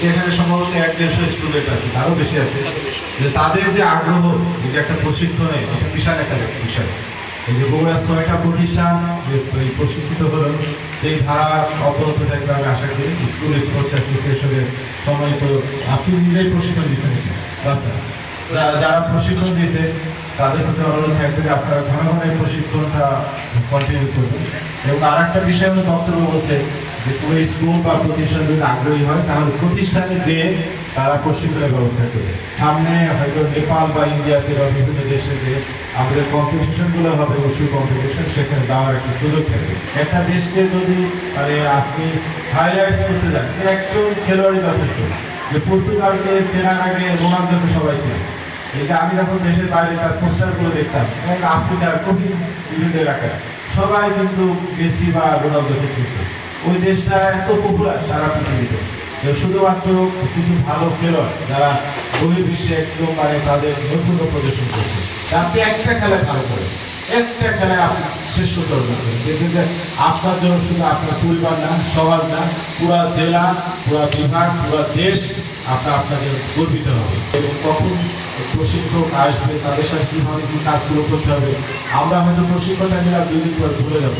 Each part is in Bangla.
যে এখানে সম্ভবত এক দেড়শো স্টুডেন্ট আছে তারও বেশি আছে। যে তাদের যে আগ্রহ এই যে একটা প্রশিক্ষণে বিশাল একটা বিষয়। এই যে বগুড়ার ছয়টা প্রতিষ্ঠান প্রশিক্ষিত হলো এই ধারা অব্যাহত থাকবে আমি আশা করি। স্কুল স্পোর্টস অ্যাসোসিয়েশনের সম্মানিত আপনি নিজেই প্রশিক্ষণ দিচ্ছেন নাকি? যারা প্রশিক্ষণ দিয়েছে তাদের প্রতি অনুরোধ থাকবে যে আপনারা ঘন ঘন এই প্রশিক্ষণটা কন্টিনিউ করবেন। এবং আর একটা বিষয় আমি বক্তব্য বলছে যে কোনো স্কুল বা প্রতিষ্ঠান যদি আগ্রহী হয়, তাহলে প্রতিষ্ঠানে যে তারা প্রশিক্ষণের ব্যবস্থা করবে সামনে হয়তো নেপাল বা ইন্ডিয়াতে বা বিভিন্ন দেশে যে আমাদের কম্পিটিশনগুলো হবে ওষু কম্পিটিশন সেখানে যাওয়ার একটা সুযোগ থাকবে একটা দেশকে যদি মানে আপনি হাইলাইটস করতে যান, যে একজন খেলোয়াড়ই যথেষ্ট, যে পর্তুগালকে চেনার আগে রোনালদোকে সবাই চেনে। এই যে আমি যখন দেশের বাইরে তার পোস্টারগুলো দেখতাম, এবং আফ্রিকার কঠিন বিভিন্ন এলাকায় সবাই কিন্তু মেসি বা রোনালদোকে চিনত। ওই দেশটা এত পপুলার সারা পৃথিবীতে। শুধুমাত্র কিছু ভালো খেলোয়াড় যারা বহির্বিশ্বে একদম মানে তাদের নৈপুণ্য প্রদর্শন করছে আপনি একটা খেলায় ভালো করেন একটা খেলায় আপনি শ্রেষ্ঠতর করবেন দেখবেন যে আপনার জন্য শুধু আপনার পরিবার না, সমাজ না, পুরা জেলা, পুরা বিভাগ, পুরা দেশ আপনার, আপনাকে গর্বিত হবে। এবং কখন প্রশিক্ষক আসবে, তাদের সাথে কীভাবে কী কাজগুলো করতে হবে, আমরা হয়তো প্রশিক্ষণটা নিলাম দুই দিন পর ভুলে যাব।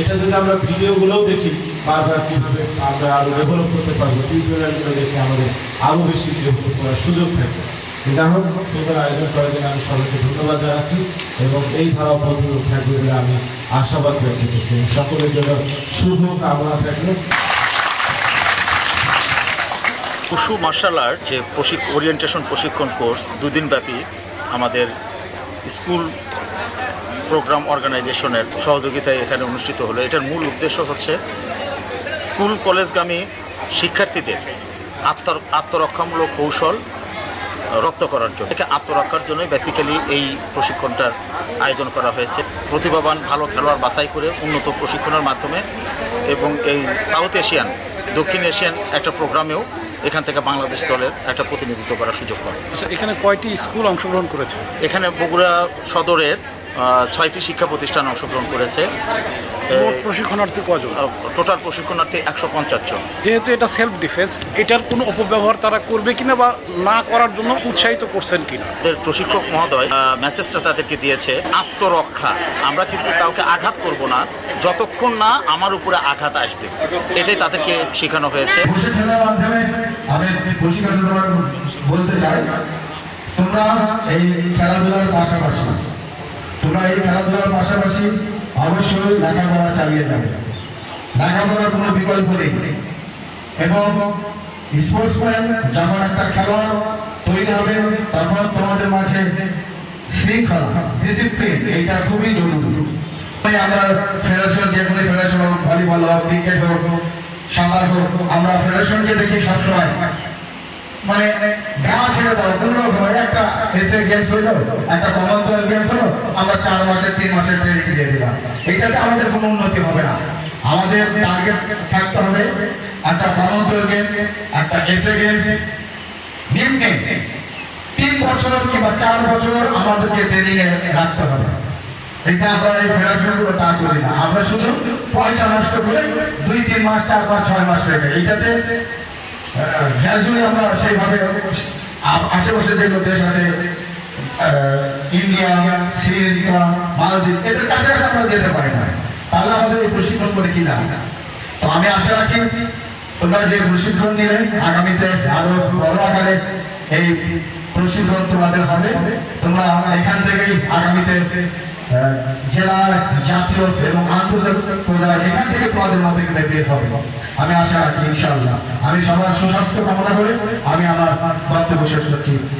এটা যদি আমরা ভিডিওগুলোও দেখি, বারবার কীভাবে আমরা আরও ডেভেলপ করতে পারব টিউটোরিয়ালগুলো দেখে আমাদের আরও বেশি ডেভেলপ করার সুযোগ থাকবে যাই হোক, সুন্দর আয়োজন করার জন্য আমি সবাইকে ধন্যবাদ জানাচ্ছি এবং এই ধারা অব্যাহত থাকবে বলে আমি আশাবাদ ব্যক্ত করছি। সকলের জন্য শুভ কামনা থাকবে উশু মার্শাল আর্ট, যে প্রশিক্ষ ওরিয়েন্টেশন প্রশিক্ষণ কোর্স দুদিন ব্যাপী আমাদের স্কুল প্রোগ্রাম অর্গানাইজেশনের সহযোগিতায় এখানে অনুষ্ঠিত হলো। এটার মূল উদ্দেশ্য হচ্ছে স্কুল কলেজগামী শিক্ষার্থীদের আত্ম আত্মরক্ষামূলক কৌশল রপ্ত করার জন্য। একে আত্মরক্ষার জন্যই বেসিক্যালি এই প্রশিক্ষণটার আয়োজন করা হয়েছে। প্রতিভাবান, ভালো খেলোয়াড় বাছাই করে উন্নত প্রশিক্ষণের মাধ্যমে এবং এই সাউথ এশিয়ান দক্ষিণ এশিয়ান একটা প্রোগ্রামেও এখান থেকে বাংলাদেশ দলের একটা প্রতিনিধিত্ব করার সুযোগ পাবে। আচ্ছা এখানে কয়টি স্কুল অংশগ্রহণ করেছে? এখানে বগুড়া সদরের ছয়টি শিক্ষা প্রতিষ্ঠান অংশগ্রহণ করেছে। প্রশিক্ষণার্থী কজন? টোটাল প্রশিক্ষণার্থী একশো পঞ্চাশ জন। যেহেতু এটা সেলফ ডিফেন্স এটার কোনো অপব্যবহার তারা করবে কিনা বা না করার জন্য উৎসাহিত করছেন কিনা? প্রশিক্ষক মহোদয় মেসেজটা তাদেরকে দিয়েছে আত্মরক্ষা আমরা কিন্তু কাউকে আঘাত করব না যতক্ষণ না আমার উপরে আঘাত আসবে, এটাই তাদেরকে শেখানো হয়েছে। বলতে চাই তোমরা এই খেলাধুলার পাশাপাশি, তোমরা এই খেলাধুলার পাশাপাশি অবশ্যই লেখাপড়া চালিয়ে যাবে। লেখাপড়ার কোনো বিকল্প নেই। এবং স্পোর্টসম্যান যখন একটা খেলোয়াড় তৈরি হবে, তখন তোমাদের মাঝে শৃঙ্খলা ডিসিপ্লিন এইটা খুবই জরুরি। আমরা ফেডারেশন যে কোনো ফেডারেশন হোক ভলিবল হোক ক্রিকেট হোক, সাঁতার হোক, আমরা ফেডারেশনকে দেখি সবসময়। মানে গা ছেড়ে দাও, কোনো রকম একটা এসে গেমস হইল, একটা কমনওয়েলথ গেমস হলো, আমরা চার মাসের তিন মাসের ট্রেনিং দিয়ে দিলাম। এইটাতে আমাদের কোনো উন্নতি হবে না। আমাদের টার্গেট থাকতে হবে একটা কমনওয়েলথ গেম একটা এসে গেমস নিম্নে তিন বছর কিংবা চার বছর আমাদেরকে ট্রেনিং এ রাখতে হবে। এটা আমরা এই ফেডারেশনগুলো তা করি না। আমরা শুধু পয়সা নষ্ট করে দুই, তিন মাস, চার মাস, ছয় মাস রেখে এইটাতে গ্র্যাজুয়ালি আমরা সেইভাবে আশেপাশে যেগুলো দেশ আছে ইন্ডিয়া, শ্রীলঙ্কা, মালদ্বীপ, এদের কাছাকাছি আমরা যেতে পারি না। তাহলে আমাদের এই প্রশিক্ষণ করে কি না তো আমি আশা রাখি তোমরা যে প্রশিক্ষণ নিলে, আগামীতে আরও বড় আকারে এই প্রশিক্ষণ তোমাদের হবে। তোমরা এখান থেকেই আগামীতে আহ, জেলা জাতীয় এবং আন্তর্জাতিক পর্যায়ে এখান থেকে তোমাদের মধ্যে গেলে বের হবে আমি আশা রাখি ইনশাআল্লাহ। আমি সবার সুস্বাস্থ্য কামনা করে আমি আমার বক্তব্য শেষ করছি।